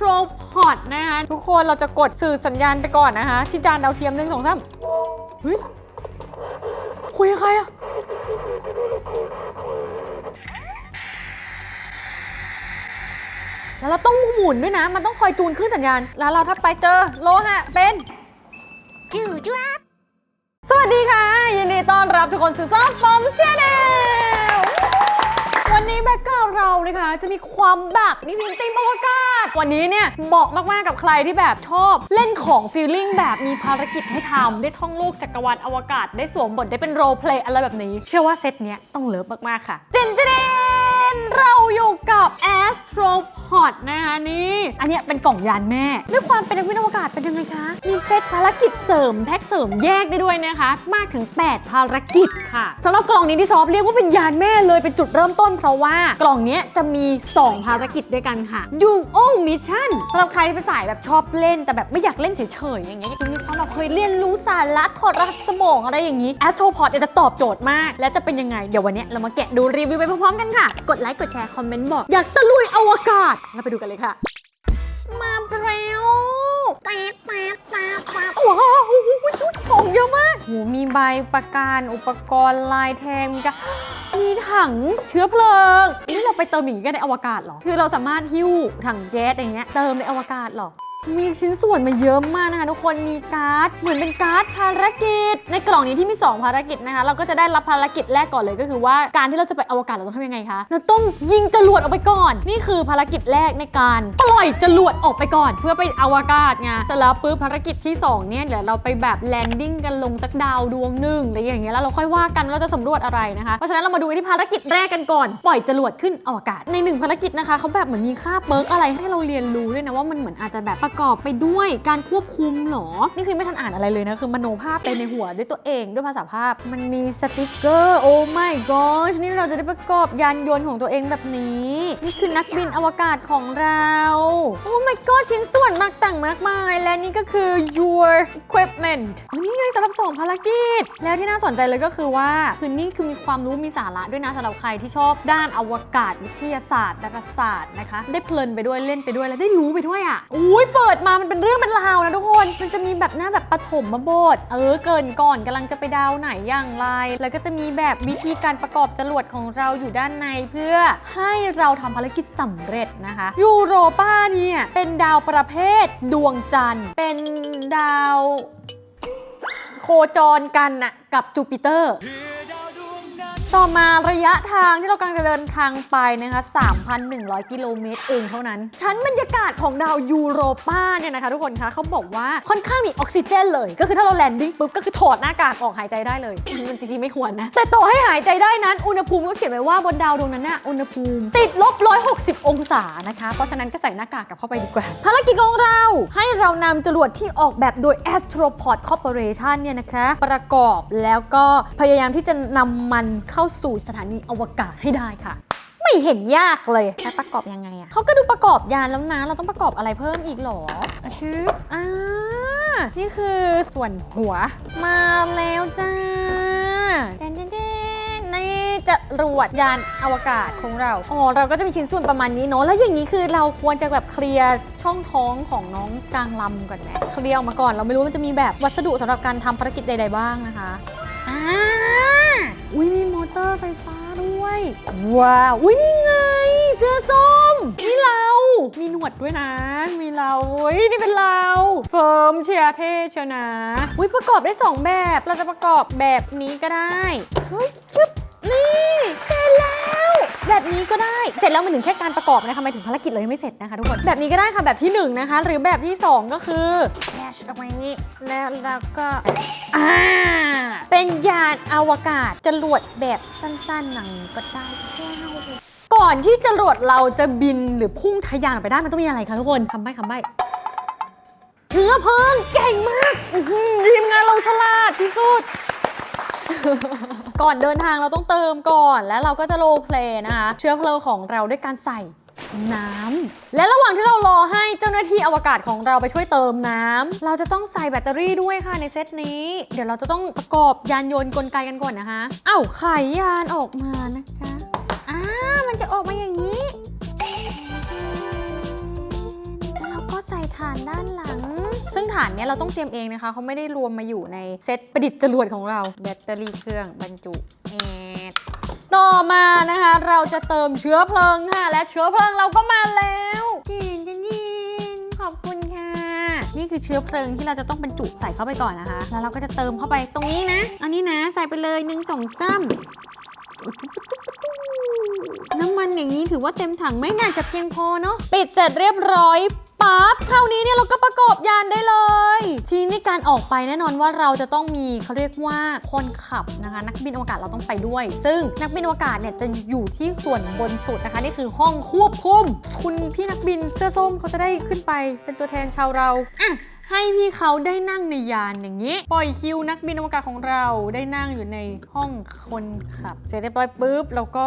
Astropod นะคะทุกคนเราจะกดสื่อสัญญาณไปก่อนนะคะ ที่จานดาวเทียมหนึ่งสองสามเฮ้ยคุยกับใครอะแล้วเราต้องหมุนด้วยนะ มันต้องคอยจูนขึ้นสัญญาณ แล้วเราถ้าไปเจอโลหะเป็นจูจ้าสวัสดีค่ะ ยินดีต้อนรับทุกคนสู่ซ่อมฟอมชาแนล วันนี้แบ็กกราวด์เรานะคะ จะมีความแบบมีพิมพ์ติมอวกาศ วันนี้เนี่ยเหมาะมาก ๆ กับใครที่แบบชอบ เล่นของฟีลลิ่งแบบมีภารกิจให้ทำได้ท่องโลกจักรวาลอวกาศ ได้สวมบทได้เป็นโรลเพลย์อะไรแบบนี้ เชื่อว่าเซตเนี้ยต้องเลิฟมาก ๆ ค่ะเจนจิน นเราอยู่กับ Astropod นะคะนี่ อันเนี้ยเป็นกล่องยานแม่ ด้วยความเป็นนักวิทยาอวกาศเป็นยังไงคะ มีเซตภารกิจเสริมแพ็กเสริมแยกได้ด้วยนะคะ มากถึง 8 ภารกิจค่ะสำหรับกล่องนี้ที่ซอฟเรียกว่าเป็นยานแม่เลยเป็นจุดเริ่มต้น เพราะว่ากล่องเนี้ยจะมี 2 ภารกิจด้วยกันค่ะ Duo Mission สำหรับใครที่เป็นสายแบบชอบเล่น แต่แบบไม่อยากเล่นเฉยๆอย่างเงี้ยอยากมีความแบบเคยเรียนรู้สาระถอดรหัสสมองอะไรอย่างนี้ Astropod จะตอบโจทย์มาก และจะเป็นยังไงเดี๋ยววันเนี้ยเรามาแกะดูรีวิวไปพร้อมๆกันค่ะ กดไลค์กดแชร์คอมเมนต์บอกอยากตะลุยอวกาศเราไปดูกันเลยค่ะ มาแล้วแป๊บแป๊บแป๊บแป๊บว้าวชุดของเยอะมากโหมีใบประกันอุปกรณ์ลายแทงมีกะมีถังเชื้อเพลิงนี่เราไปเติมอย่างนี้กันในอวกาศเหรอ คือเราสามารถหิ้วถังแก๊สอย่างเงี้ยเติมในอวกาศเหรอ มีชิ้นส่วนมาเยอะมากนะคะทุกคนมีการ์ดเหมือนเป็นการ์ดภารกิจ ในกล่องนี้ที่มี 2 ภารกิจนะคะ เราก็จะได้รับภารกิจแรกก่อนเลยก็คือว่าการที่เราจะไปอวกาศเราต้องทำยังไงคะเราต้องยิงจรวดออกไปก่อน นี่คือภารกิจแรกในการปล่อยจรวดออกไปก่อน เพื่อไปอวกาศไงเสร็จแล้วปุ๊บภารกิจที่ 2 เนี่ยเดี๋ยวเราไปแบบแลนดิ้งกันลงสักดาวดวงหนึ่งอะไรอย่างเงี้ยแล้วเราค่อยว่ากันว่าเราจะสำรวจอะไรนะคะเพราะฉะนั้นเรามาดูที่ภารกิจแรกกันก่อน ปล่อยจรวดขึ้นอวกาศในหนึ่งภารกิจนะคะเขาแบบเหมือนมีค่าเปิร์กอะไรให้เราเรียนรู้ด้วยนะว่ามันเหมือนอาจจะแบบประกอบไปด้วยการควบคุมเหรอ นี่คือไม่ทันอ่านอะไรเลยนะ คือมโนภาพไปในหัวด้วยตัวเองด้วยภาษาภาพ มันมีสติกเกอร์ โอ้ my gosh นี่เราจะได้ประกอบยานยนต์ของตัวเองแบบนี้ นี่คือนักบินอวกาศของเรา โอ้ my god ชิ้นส่วนมากต่างมากมาย และนี่ก็คือ your equipment อ๋อนี่ไงสำหรับสองภารกิจ แล้วที่น่าสนใจเลยก็คือว่าคือนี่คือมีความรู้มีสาระด้วยนะสำหรับใครที่ชอบด้านอวกาศวิทยาศาสตร์ดาราศาสตร์นะคะ ได้เพลินไปด้วยเล่นไปด้วยแล้วได้รู้ไปด้วยอะอุ้ยเปิดมามันเป็นเรื่องเป็นราวนะทุกคน มันจะมีแบบหน้าแบบปฐมบท เออเกินก่อนกำลังจะไปดาวไหนอย่างไร แล้วก็จะมีแบบวิธีการประกอบจรวดของเราอยู่ด้านในเพื่อให้เราทำภารกิจสำเร็จนะคะ ยูโรปาเนี่ยเป็นดาวประเภทดวงจันทร์ เป็นดาว โคจรกันน่ะกับจูปิเตอร์ ต่อมาระยะทางที่เรากำลังจะเดินทางไปนะคะ 3,100 กิโลเมตรเองเท่านั้น ชั้นบรรยากาศของดาวยูโรปาเนี่ยนะคะทุกคนคะเขาบอกว่าค่อนข้างมีออกซิเจนเลย ก็คือถ้าเราแลนดิ้งปุ๊บก็คือถอดหน้ากากออกหายใจได้เลย มันจริงๆไม่ควรนะ แต่ต่อให้หายใจได้นั้น อุณหภูมิก็เขียนไว้ว่าบนดาวดวงนั้นน่ะอุณหภูมิ ติดลบ 160 องศานะคะ เพราะฉะนั้นก็ใส่หน้ากากกลับเข้าไปดีกว่า ภารกิจของเราให้เรานำจรวดที่ออกแบบโดย Astropod Corporation เนี่ยนะคะประกอบแล้วก็พยายามที่จะนำมันเข้าสู่สถานีอวกาศให้ได้ค่ะ ไม่เห็นยากเลยแล้วประกอบยังไงอะเขาก็ดูประกอบยานแล้วนะ เราต้องประกอบอะไรเพิ่มอีกเหรออะชึบอ่านี่คือส่วนหัว มาแล้วจ้าเจนเจนเจนนี่จะรวดยานอวกาศของเราอ๋อเราก็จะมีชิ้นส่วนประมาณนี้เนาะแล้วอย่างนี้คือเราควรจะแบบเคลียร์ช่องท้องของน้องกลางลำก่อนไหมเคลียร์ออกมาก่อน เราไม่รู้ว่ามันจะมีแบบวัสดุสำหรับการทำภารกิจใด ๆ บ้างนะคะอ่า อุ้ยมีมอเตอร์ไฟฟ้าด้วย ว้าว อุ้ยนี่ไง เสื้อส้มนี่เรา มีหนวดด้วยนะ มีเราอุ้ยนี่เป็นเรา เฟิร์มเชียร์เท่เชียวนะอุ้ยประกอบได้ 2 แบบ เราจะประกอบแบบนี้ก็ได้ เฮ้ย จึ๊บ นี่เสร็จแล้ว แบบนี้ก็ได้ เสร็จแล้วมันถึงแค่การประกอบนะคะหมายถึงภารกิจเรายังไม่เสร็จนะคะทุกคน แบบนี้ก็ได้ค่ะแบบที่หนึ่งนะคะ หรือแบบที่สองก็คือแคชเอาไว้นี่แล้วเราก็อ่าเป็นยานอวกาศจรวดแบบสั้นๆหนังก็ได้แค่ก่อนที่จรวดเราจะบินหรือพุ่งทะยานออกไปได้มันต้องมีอะไรคะทุกคนคำใบ้คำใบ้เชื้อเพลิงเก่งมากอื้อหือทีมงานเราฉลาดที่สุด ก่อนเดินทางเราต้องเติมก่อน แล้วเราก็จะโรลเพลนะคะเชื้อเพลิงของเราด้วยการใส่น้ำและระหว่างที่เรารอให้เจ้าหน้าที่อวกาศของเราไปช่วยเติมน้ำเราจะต้องใส่แบตเตอรี่ด้วยค่ะในเซตนี้ เดี๋ยวเราจะต้องประกอบยานยนต์กลไกกันก่อนนะคะเอ้าไขยานออกมานะคะอ่ามันจะออกมาอย่างนี้แล้วเราาน เนี้ยเราต้องเตรียมเองนะคะเขาไม่ได้รวมมาอยู่ในเซตประดิษฐ์จรวดของเรา แบตเตอรี่เครื่องบรรจุแอดต่อมานะคะ เราจะเติมเชื้อเพลิงค่ะ และเชื้อเพลิงเราก็มาแล้วยินยินยินขอบคุณค่ะ นี่คือเชื้อเพลิงที่เราจะต้องบรรจุใส่เข้าไปก่อนนะคะ แล้วเราก็จะเติมเข้าไปตรงนี้นะ อันนี้นะใส่ไปเลยหนึ่งสองสามน้ำมันอย่างนี้ถือว่าเต็มถังไม่น่าจะเพียงพอเนาะปิดเสร็จเรียบร้อย ปั๊บเท่านี้เนี่ยเราก็ประกอบยานได้เลย ทีนี้ในการออกไปแน่นอนว่าเราจะต้องมีเขาเรียกว่าคนขับนะคะ นักบินอวกาศเราต้องไปด้วย ซึ่งนักบินอวกาศเนี่ยจะอยู่ที่ส่วนบนสุดนะคะ นี่คือห้องควบคุม คุณพี่นักบินเสื้อส้มเขาจะได้ขึ้นไปเป็นตัวแทนชาวเราอะให้พี่เขาได้นั่งในยานอย่างนี้ ปล่อยคิวนักบินอวกาศของเราได้นั่งอยู่ในห้องคนขับ เสร็จเรียบร้อยปุ๊บแล้วก็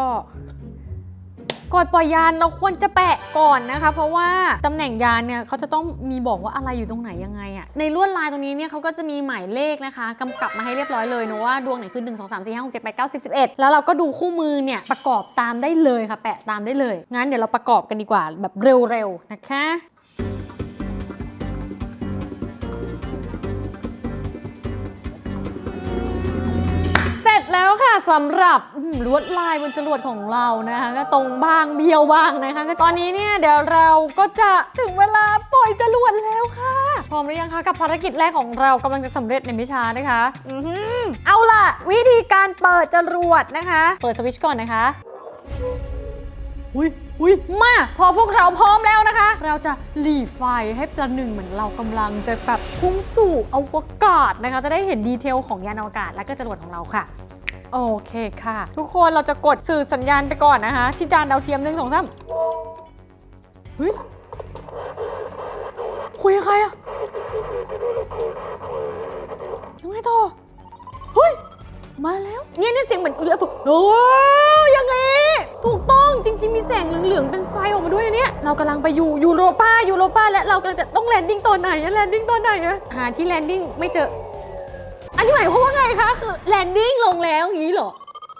ก่อนปล่อยยานเราควรจะแปะก่อนนะคะ เพราะว่าตำแหน่งยานเนี่ยเขาจะต้องมีบอกว่าอะไรอยู่ตรงไหนยังไงอะในลวดลายตรงนี้เนี่ยเขาก็จะมีหมายเลขนะคะกำกับมาให้เรียบร้อยเลยนะว่าดวงไหนคือ 1 2 3 4 5 6 7 8 9 10 11 แล้วเราก็ดูคู่มือเนี่ยประกอบตามได้เลยค่ะ แปะตามได้เลยงั้นเดี๋ยวเราประกอบกันดีกว่าแบบเร็วๆนะคะ แล้วค่ะสำหรับอืมลวดลายบนจรวดของเรานะคะก็ตรงบ้างเบี้ยวบ้างนะคะก็ตอนนี้เนี่ยเดี๋ยวเราก็จะถึงเวลาปล่อยจรวดแล้วค่ะ พร้อมหรือยังคะกับภารกิจแรกของเรากำลังจะสำเร็จในไม่ช้านะคะอือหือเอาล่ะ วิธีการเปิดจรวดนะคะ เปิดสวิตช์ก่อนนะคะอุ้ยอุ้ยมาพอพวกเราพร้อมแล้วนะคะ เราจะหลีไฟให้ประหนึ่งเหมือนเรากำลังจะแบบพุ่งสู่อวกาศนะคะ จะได้เห็นดีเทลของยานอวกาศและก็จรวดของเราค่ะ โอเคค่ะ ทุกคนเราจะกดสื่อสัญญาณไปก่อนนะคะ ที่จานดาวเทียมหนึ่งสองสามเฮ้ยคุยกับใครอะยังไงต่อ เฮ้ย มาแล้ว เนี่ยเนี่ยเสียงเหมือน UFO โอ้ยยังไงถูกต้องจริง ๆ มีแสงเหลือง ๆ เป็นไฟออกมาด้วยนะเนี่ย เรากำลังไปอยู่ยูโรป้ายูโรป้าและเรากำลังจะต้องแลนดิ้งตอนไหนอะแลนดิ้งตอนไหนอะหาที่แลนดิ้งไม่เจอ นนี้หมายความว่าไงคะ คือแลนดิ้งลงแล้วอย่างนี้เหรอ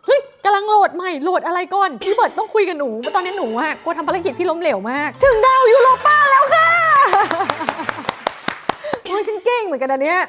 เฮ้ยกำลังโหลดใหม่ โหลดอะไรก่อน พี่เบิร์ดต้องคุยกับหนูเพราะตอนนี้หนูอะกลัวทำภารกิจที่ล้มเหลวมาก ถึงดาวยูโรป้าแล้วค่ะ โอ้ยฉันเก่งเหมือนกันนะเนี่ย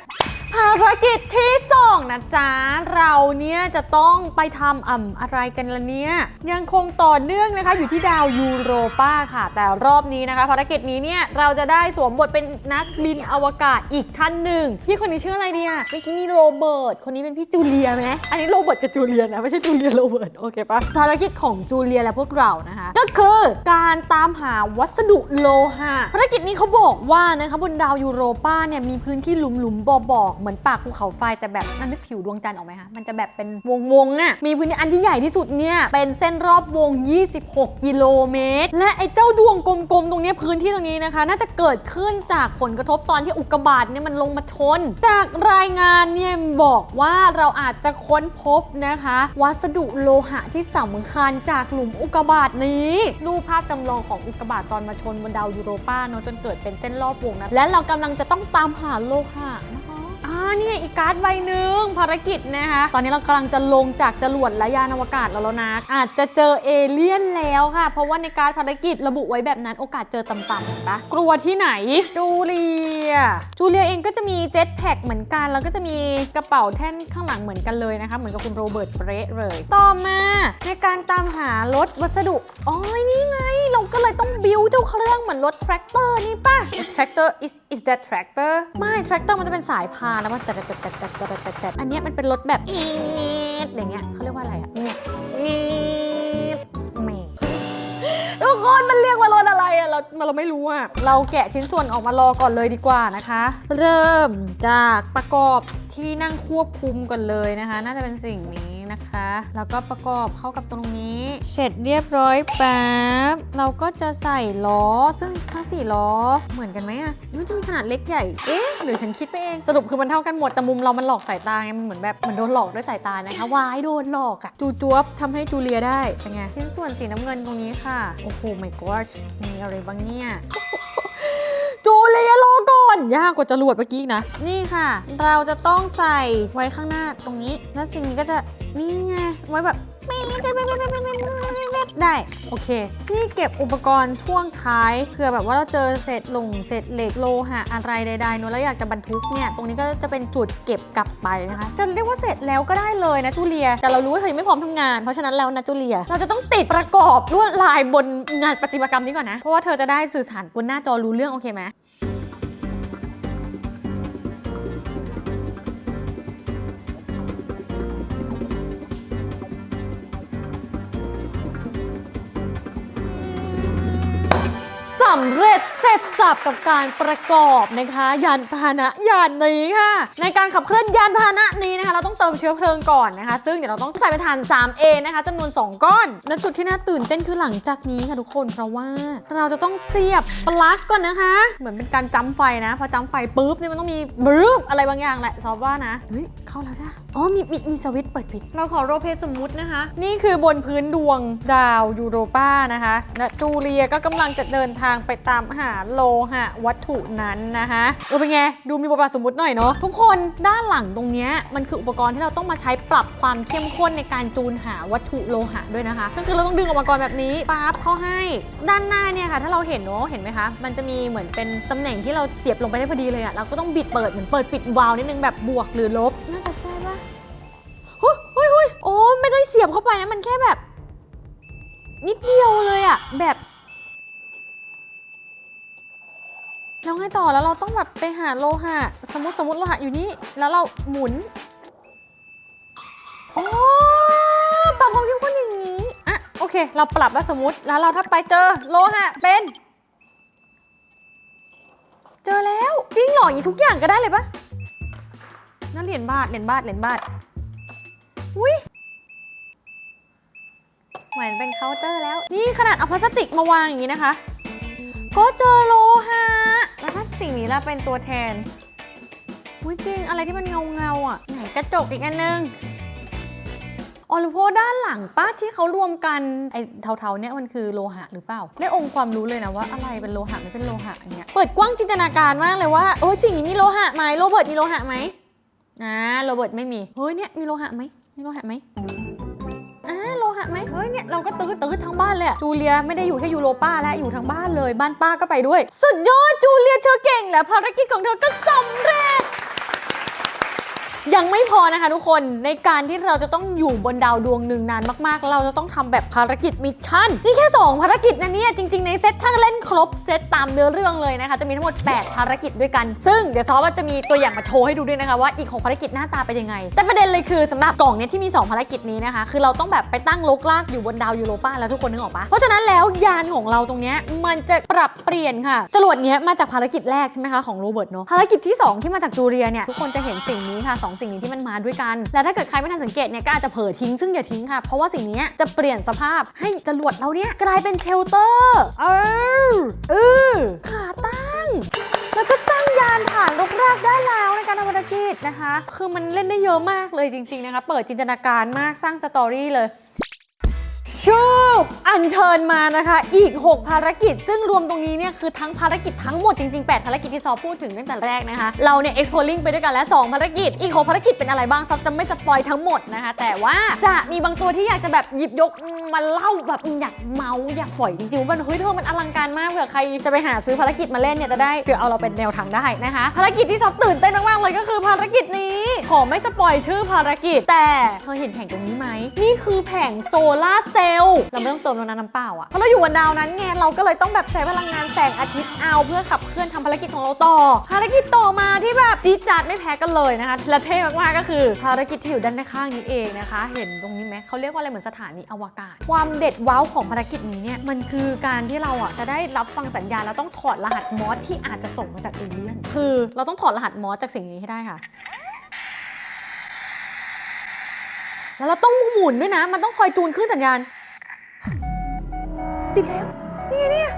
ภารกิจที่สองนะจ๊ะ เราเนี่ยจะต้องไปทำอ่ำอะไรกันละเนี่ย ยังคงต่อเนื่องนะคะ อยู่ที่ดาวยูโรป้าค่ะ แต่รอบนี้นะคะ ภารกิจนี้เนี่ยเราจะได้สวมบทเป็นนักบินอวกาศอีกท่านหนึ่ง พี่คนนี้ชื่ออะไรเนี่ยเมื่อกี้มีโรเบิร์ต คนนี้เป็นพี่จูเลียไหมอันนี้โรเบิร์ตกับจูเลียนะ ไม่ใช่จูเลียโรเบิร์ต โอเคปะภารกิจของจูเลียและพวกเรานะคะ ก็คือการตามหาวัสดุโลหะ ภารกิจนี้เขาบอกว่านะคะบนดาวยูโรป้าเนี่ยมีพื้นที่หลุมหลุมๆบ่อบอเหมือนปากภูเขาไฟแต่แบบนั่นนึกผิวดวงจันทร์ออกไหมคะมันจะแบบเป็นวงวงๆอะมีพื้นที่อันที่ใหญ่ที่สุดเนี่ยเป็นเส้นรอบวง 26 กิโลเมตร และไอ้เจ้าดวงกลมๆ ตรงนี้พื้นที่ตรงนี้นะคะ น่าจะเกิดขึ้นจากผลกระทบตอนที่อุกกาบาตเนี่ยมันลงมาชน จากรายงานเนี่ยบอกว่าเราอาจจะค้นพบนะคะ วัสดุโลหะที่สำคัญจากหลุมอุกกาบาตนี้รูปภาพจำลองของอุกกาบาตตอนมาชนบนดาวยูโรป้าเนอะจนเกิดเป็นเส้นรอบวงนะและเรากำลังจะต้องตามหาโลหะนะคะ อ่าเนี่ยอีกการ์ดใบหนึ่งภารกิจนะคะตอนนี้เรากำลังจะลงจากจรวดและยานอวกาศแล้วแล้วนะ อาจจะเจอเอเลี่ยนแล้วค่ะ เพราะว่าในการ์ดภารกิจระบุไว้แบบนั้นโอกาสเจอต่ำๆเห็นปะกลัวที่ไหน จูเลีย จูเลียเองก็จะมีเจ็ตแพ็กเหมือนกัน แล้วก็จะมีกระเป๋าแท่นข้างหลังเหมือนกันเลยนะคะ เหมือนกับคุณโรเบิร์ตเบรดเลย ต่อมาในการตามหารถวัสดุอ๋อนี่ไงเราก็เลยต้องบิวเจ้าเครื่องเหมือนรถแทรกเตอร์นี่ป่ะ tractor is is that tractor ไม่ tractor มันจะเป็นสายพานแล้วมันแตะแตะแตะแตะแตะแต่แต่อันนี้มันเป็นรถแบบอีดอย่างเงี้ยเขาเรียกว่าอะไรอะเนี่ยอีดแหม่ทุกคนมันเรียกว่ารถอะไรอะเราเราไม่รู้อะเราแกะชิ้นส่วนออกมารอก่อนเลยดีกว่านะคะ เริ่มจากประกอบที่นั่งควบคุมก่อนเลยนะคะ น่าจะเป็นสิ่งนี้ นะคะ แล้วก็ประกอบเข้ากับตรงนี้ เสร็จเรียบร้อยแป๊บ เราก็จะใส่ล้อ ซึ่งทั้งสี่ล้อ เหมือนกันไหมอะมันจะมีขนาดเล็กใหญ่ เอ๊ะ หรือฉันคิดไปเอง สรุปคือมันเท่ากันหมด แต่มุมเรามันหลอกสายตาไง มันเหมือนแบบเหมันโดนหลอกด้วยสายตานะคะ วายโดนหลอกอะจูจวบทำให้จูเลียได้ เป็นไงชิ้นส่วนสีน้ำเงินตรงนี้ค่ะ โอ้โห my god มีอะไรบ้างเนี่ย จูเลียรอก่ อนยากกว่าจรวดเมื่อกี้อีกนะ นี่ค่ะ เราจะต้องใส่ไว้ข้างหน้าตรงนี้ แล้วสิ่งนี้ก็จะนี่ไงไว้แบบได้ โอเคที่เก็บอุปกรณ์ช่วงท้ายเผื่อแบบว่าเราเจอเศษหลงเศษเหล็กโลหะอะไรใดๆเนอะแล้วอยากจะบรรทุกเนี่ย ตรงนี้ก็จะเป็นจุดเก็บกลับไปนะคะ จะเรียกว่าเสร็จแล้วก็ได้เลยนะจูเลีย แต่เรารู้ว่าเธอยังไม่พร้อมทำงาน เพราะฉะนั้นแล้วนะจูเลีย เราจะต้องติดประกอบลวดลายบนงานประติมากรรมนี้ก่อนนะ เพราะว่าเธอจะได้สื่อสารบนหน้าจอรู้เรื่องโอเคไหม สำเร็จเสร็จสับกับการประกอบนะคะ ยานพาหนะยานนี้ค่ะ ในการขับเคลื่อนยานพาหนะนี้นะคะ เราต้องเติมเชื้อเพลิงก่อนนะคะ ซึ่งเดี๋ยวเราต้องใส่ไปทาน 3A นะคะจำนวน 2 ก้อน และจุดที่น่าตื่นเต้นคือหลังจากนี้ค่ะทุกคนเพราะว่าเราจะต้องเสียบปลั๊กก่อนนะคะ เหมือนเป็นการจำไฟนะ พอจำไฟปุ๊บเนี่ยมันต้องมีบรึบอะไรบางอย่างแหละซอฟว่านะเฮ้ยเข้าแล้วจ้ะอ๋อมีมีมีสวิตช์เปิดปิด เราขอโรลเพลย์สมมุตินะคะ นี่คือบนพื้นดวงดาวยูโรปานะคะและจูเลียก็กำลังจะเดินทางไปตามหาโลหะวัตถุนั้นนะคะเออเป็นไง ดูมีบทบาทสมมติหน่อยเนาะทุกคนด้านหลังตรงเนี้ยมันคืออุปกรณ์ที่เราต้องมาใช้ปรับความเข้มข้นในการจูนหาวัตถุโลหะด้วยนะคะก็คือเราต้องดึงออกมาก่อนแบบนี้ปั๊บเข้าให้ด้านหน้าเนี่ยค่ะ ถ้าเราเห็นเนาะเห็นไหมคะ มันจะมีเหมือนเป็นตำแหน่งที่เราเสียบลงไปได้พอดีเลยอะเราก็ต้องบิดเปิดเหมือนเปิดปิดวาล์วนิดนึงแบบบวกหรือลบน่าจะใช่ปะเฮ้ยเฮ้ยโอ้ไม่ได้เสียบเข้าไปนะมันแค่แบบ นิดเดียวเลยอะแบบ แล้วไงต่อแล้วเราต้องแบบไปหาโลหะ สมมติสมมติโลหะอยู่นี่ แล้วเราหมุนโอ้ปรับความเข้มข้นอย่างนี้อะโอเค เราปรับแล้วสมมติแล้วเราถ้าไปเจอโลหะเป็น เจอแล้วจริงเหรออย่างนี้ทุกอย่างก็ได้เลยปะนั่นเหรียญบาทเหรียญบาทเหรียญบาทอุ้ยเหมือนเป็นเคาน์เตอร์แล้ว นี่ขนาดเอาพลาสติกมาวางอย่างนี้นะคะ ก็เจอโลหะ สิ่งนี้ล่ะเป็นตัวแทนอุ้ยจริง อะไรที่มันเงาเงาอะไหนกระจกอีกอันนึงอ๋อหรือเพราะด้านหลังป้าที่เขารวมกันไอ้เทาๆเนี่ยมันคือโลหะหรือเปล่า ได้องค์ความรู้เลยนะว่าอะไรเป็นโลหะไม่เป็นโลหะอันเนี้ยเปิดกว้างจินตนาการมากเลยว่าโอ้ยสิ่งนี้มีโลหะไหมโรเบิร์ตมีโลหะไหมอ่าโรเบิร์ตไม่มีเฮ้ยเนี่ยมีโลหะไหมมีโลหะไหม ไหมเฮ้ยเนี่ยเราก็ตื้อตื้อทั้งบ้านเลยอะจูเลียไม่ได้อยู่แค่ยูโรป้าแล้วอยู่ทั้งบ้านเลย บ้านป้าก็ไปด้วย สุดยอดจูเลียเธอเก่งและภารกิจของเธอก็สำเร็จ ยังไม่พอนะคะทุกคนในการที่เราจะต้องอยู่บนดาวดวงหนึ่งนานมากๆ เราจะต้องทำแบบภารกิจมิชชั่น นี่แค่ 2 ภารกิจนะเนี่ยจริงๆในเซตถ้าเล่นครบเซตตามเนื้อเรื่องเลยนะคะ จะมีทั้งหมด 8 ภารกิจด้วยกัน ซึ่งเดี๋ยวซอฟว่าจะมีตัวอย่างมาโชว์ให้ดูด้วยนะคะว่าอีก 6 ภารกิจหน้าตาเป็นยังไง แต่ประเด็นเลยคือสำหรับกล่องเนี้ยที่มี 2 ภารกิจนี้นะคะ คือเราต้องแบบไปตั้งลกลากอยู่บนดาวยูโรปาแล้วทุกคนนึกออกปะเพราะฉะนั้นแล้วยานของเราตรงเนี้ยมันจะปรับเปลี่ยนค่ะจรวดเนี้ยมาจากภารกิจแรกใช่ไหมคะของโรเบิร์ตเนาะภารกิจที่ 2 ที่มาจากจูเลียเนี่ยทุกคนจะเห็นสิ่งนี้ค่ะส2 สิ่งนี้ที่มันมาด้วยกัน และถ้าเกิดใครไม่ทันสังเกตเนี่ยก็อาจจะเผลอทิ้งซึ่งอย่าทิ้งค่ะ เพราะว่าสิ่งนี้จะเปลี่ยนสภาพให้จรวดเราเนี่ยกลายเป็นเชลเตอร์เออเออขาตั้ง แล้วก็สร้างยานฐานลกรากได้แล้วในการทำภารกิจนะคะ คือมันเล่นได้เยอะมากเลยจริง ๆ นะคะ เปิดจินตนาการมากสร้างสตอรี่เลย ชูบอัญเชิญมานะคะ อีก 6 ภารกิจ ซึ่งรวมตรงนี้เนี่ยคือทั้งภารกิจทั้งหมดจริง ๆ 8 ภารกิจที่ซอพูดถึงตั้งแต่แรกนะคะ เราเนี่ย exploring ไปด้วยกันแล้ว 2 ภารกิจ อีก 6 ภารกิจเป็นอะไรบ้างซอจะไม่สปอยทั้งหมดนะคะ แต่ว่าจะมีบางตัวที่อยากจะแบบหยิบยกมาเล่าแบบอยากเมาอยากฝอยจริงๆว่ามันเฮ้ยเธอมันอลังการมากเผื่อใครจะไปหาซื้อภารกิจมาเล่นเนี่ยจะได้เผื่อเอาเราเป็นแนวทางได้นะคะ ภารกิจที่ซอตื่นเต้นมากๆเลยก็คือภารกิจนี้ ขอไม่สปอยชื่อภารกิจ แต่เธอเห็นแผงตรงนี้ไหมนี่คือแผงโซลาเซลล์เราไม่ต้องเติมแล้วนะน้ำเปล่าอะเพราะเราอยู่บนดาวนั้นไงเราก็เลยต้องแบบใช้พลังงานแสงอาทิตย์เอาเพื่อขับเคลื่อนทำภารกิจของเราต่อ ภารกิจต่อมาที่แบบจี๊ดจัดไม่แพ้กันเลยนะคะและเท่มากๆก็คือภารกิจที่อยู่ด้านข้างนี้เองนะคะ เห็นตรงนี้ไหมเขาเรียกว่าอะไรเหมือนสถานีอวกาศ ความเด็ดว้าวของภารกิจนี้เนี่ยมันคือการที่เราอะจะได้รับฟังสัญญาณแล้วต้องถอดรหัสมอสที่อาจจะส่งมาจากเอเลี่ยนคือ เราต้องถอดรหัสมอสจากสิ่งนี้ให้ได้ค่ะแล้วเราต้องหมุนด้วยนะ มันต้องคอยจูนขึ้นสัญญาณ ติดแล้ว นี่ไงเนี่ย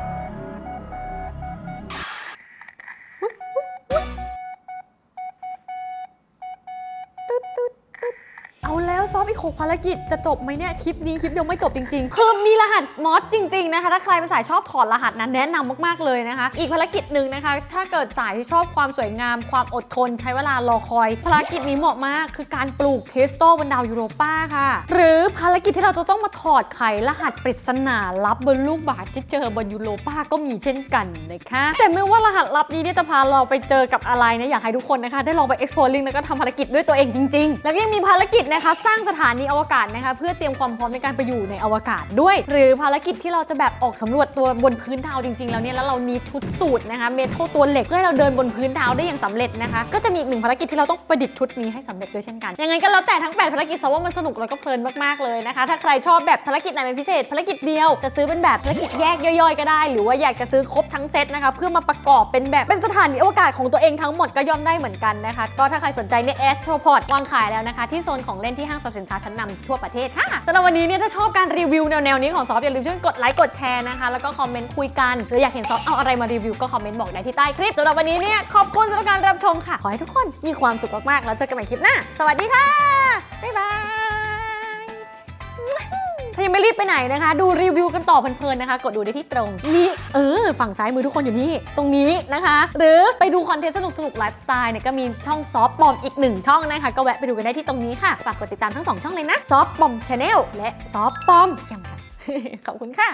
หกภารกิจจะจบไหมเนี่ยคลิปนี้คลิปเดียวไม่จบจริง ๆ คือมีรหัสมอสจริง ๆ นะคะ ถ้าใครเป็นสายชอบถอดรหัสนั้นแนะนำมากๆเลยนะคะ อีกภารกิจหนึ่งนะคะ ถ้าเกิดสายที่ชอบความสวยงาม ความอดทน ใช้เวลารอคอย ภารกิจนี้เหมาะมาก คือการปลูกคริสตัลบนดาวยูโรป้าค่ะ หรือภารกิจที่เราจะต้องมาถอดไขรหัสปริศนาลับบนลูกบาศก์ที่เจอบนยูโรป้าก็มีเช่นกันนะคะแต่ไม่ว่ารหัสลับนี้เนี่ยจะพาเราไปเจอกับอะไรนะอยากให้ทุกคนนะคะ ได้ลองไป exploring แล้วก็ทำภารกิจด้วยตัวเองจริง ๆ แล้วก็ยังมีภารกิจนะคะสร้างสถานนีอวกาศนะคะเพื่อเตรียมความพร้อมในการไปอยู่ในอวกาศด้วย หรือภารกิจที่เราจะแบบออกสำรวจตัวบนพื้นดาวจริงๆ แล้วเนี่ยแล้วเรานีชุดสูตรนะคะเมทัลตัวเหล็กเพื่อให้เราเดินบนพื้นดาวได้อย่างสำเร็จนะคะก็จะมีอีกหนึ่งภารกิจที่เราต้องประดิษฐ์ชุดนี้ให้สำเร็จด้วยเช่นกันยังไงก็แล้วแต่ทั้ง 8 ภารกิจซะว่ามันสนุกแล้วก็เพลินมากๆเลยนะคะถ้าใครชอบแบบภารกิจไหนเป็นพิเศษภารกิจเดียวจะซื้อเป็นแบบภารกิจแยกย่อยๆ ก็ได้ หรือว่าอยากจะซื้อครบทั้งเซตนะคะเพื่อมาประกอบเป็นแบบเป็นสถานีอวกาศของตัวเองทั้งหมดก็ย่อมได้เหมือนกันนะคะก็ถ้าใครสนใจเนี่ย Astropod วางขายแล้วนะคะที่โซนของเล่นที่ห้างสรรพสินค้าชั้นนำทั่วประเทศค่ะสำหรับวันนี้เนี่ยถ้าชอบการรีวิวแนวๆนี้ของซอฟอย่าลืมช่วยกดไลค์กดแชร์นะคะแล้วก็คอมเมนต์คุยกันหรืออยากเห็นซอฟเอาอะไรมารีวิวก็คอมเมนต์บอกได้ที่ใต้คลิปสำหรับวันนี้เนี่ยขอบคุณสำหรับการรับชมค่ะ ขอให้ทุกคนมีความสุขมากๆแล้วเจอกันใหม่คลิปหน้าสวัสดีค่ะบ๊ายบาย ถ้ายังไม่รีบไปไหนนะคะ ดูรีวิวกันต่อเพลินๆนะคะ กดดูได้ที่ตรงนี้เออฝั่งซ้ายมือทุกคนอยู่นี่ตรงนี้นะคะ หรือไปดูคอนเทนต์สนุกๆไลฟ์สไตล์เนี่ยก็มีช่องซอฟปอมอีกหนึ่งช่องนะคะ ก็แวะไปดูกันได้ที่ตรงนี้ค่ะฝากกดติดตามทั้งสองช่องเลยนะซอฟปอมชาแนลและซอฟปอมยังค่ะขอบคุณค่ะ